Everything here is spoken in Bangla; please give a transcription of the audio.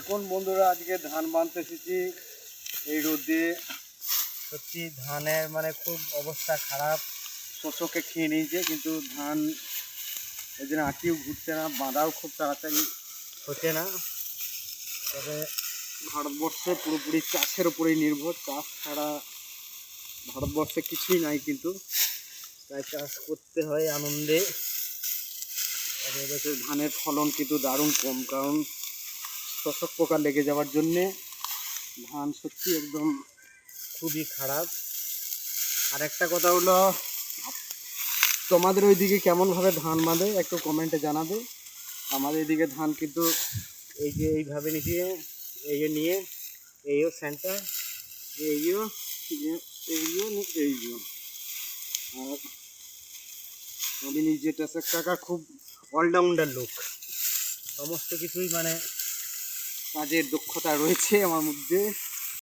দেখুন বন্ধুরা, আজকে ধান বানতে এসেছি। এই রোদে সত্যি ধানের মানে খুব অবস্থা খারাপ। শস্যকে খেয়ে নিয়েছে, কিন্তু ধান ওই জন্য আটিও ঘুরছে না, বাঁধাও খুব তাড়াতাড়ি হচ্ছে না। তবে ভারতবর্ষে পুরোপুরি চাষের উপরেই নির্ভর। চাষ ছাড়া ভারতবর্ষে কিছুই নাই কিন্তু। তাই চাষ করতে হয় আনন্দে। এবছর ধানের ফলন কিন্তু দারুণ কম, কারণ শোষক পোকা লেগে যাওয়ার জন্যে ধান সত্যি একদম খুবই খারাপ। আর একটা কথা হলো, তোমাদের ওইদিকে কেমনভাবে ধান বাঁধে একটু কমেন্টে জানাবে। আমাদের এদিকে ধান কিন্তু এই যে এইভাবে নিয়ে, এই নিয়ে এইও সেন্টার এইও এইও এইও আর আমি নিজে টেসেক কাকা খুব অলরাউন্ডার লোক। সমস্ত কিছুই মানে কাজের দক্ষতা রয়েছে আমার মধ্যে।